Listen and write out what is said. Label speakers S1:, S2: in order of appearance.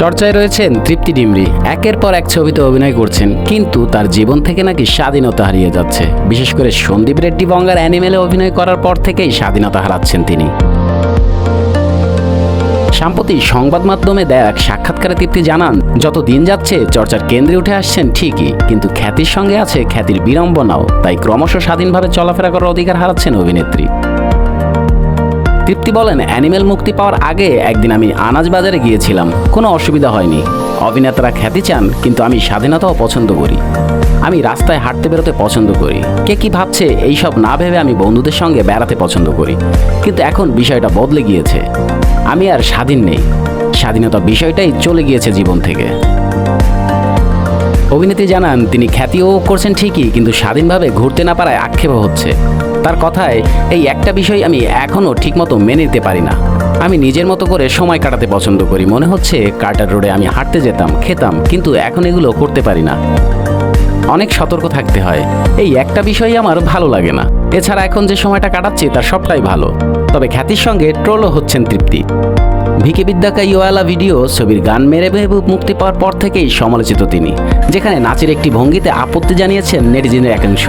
S1: চর্চায় রয়েছেন তৃপ্তি ডিমরি। একের পর এক ছবিতে অভিনয় করছেন, কিন্তু তার জীবন থেকে নাকি স্বাধীনতা হারিয়ে যাচ্ছে। বিশেষ করে সন্দীপ রেড্ডি বঙ্গার অ্যানিমেলে অভিনয় করার পর থেকেই স্বাধীনতা হারাচ্ছেন তিনি। সাম্প্রতি সংবাদ মাধ্যমে দেয়া এক সাক্ষাৎকারে তৃপ্তি জানান, যত দিন যাচ্ছে, চর্চার কেন্দ্রে উঠে আসছেন ঠিকই, কিন্তু খ্যাতির সঙ্গে আছে খ্যাতির বিড়ম্বনাও, তাই ক্রমশ স্বাধীনভাবে চলাফেরা করার অধিকার হারাচ্ছেন অভিনেত্রী। তৃপ্তি বলেন, অ্যানিমেল মুক্তি পাওয়ার আগে একদিন আমি আনাজ বাজারে গিয়েছিলাম। কোনো অসুবিধা হয়নি। অভিনেতারা খ্যাতি চান, কিন্তু আমি স্বাধীনতাও পছন্দ করি। আমি রাস্তায় হাঁটতে বেরোতে পছন্দ করি। কে কি ভাবছে, এইসব না ভেবে আমি বন্ধুদের সঙ্গে বেড়াতে পছন্দ করি। কিন্তু এখন বিষয়টা বদলে গিয়েছে। আমি আর স্বাধীন নেই। স্বাধীনতা বিষয়টাই চলে গিয়েছে জীবন থেকে। অভিনেত্রী জানান, তিনি খ্যাতিও করছেন ঠিকই, কিন্তু স্বাধীনভাবে ঘুরতে না পারায় আক্ষেপ হচ্ছে। তার কথায়, এই একটা বিষয় আমি এখনও ঠিকমতো মেনে নিতে পারি না। আমি নিজের মতো করে সময় কাটাতে পছন্দ করি। মনে হচ্ছে কার্টার রোডে আমি হাঁটতে যেতাম, খেতাম, কিন্তু এখন এগুলো করতে পারি না। অনেক সতর্ক থাকতে হয়। এই একটা বিষয় আমার ভালো লাগে না। এছাড়া এখন যে সময়টা কাটাচ্ছি, তার সবটাই ভালো। তবে খ্যাতির সঙ্গে ট্রোলও হচ্ছেন তৃপ্তি। ভিকে বিদ্যাকা ইওয়ালা ভিডিও ছবির গান মেরে মেহবুব মুক্তি পাওয়ার পর থেকেই সমালোচিত তিনি, যেখানে নাচের একটি ভঙ্গিতে আপত্তি জানিয়েছেন নেটিজেনের একাংশ।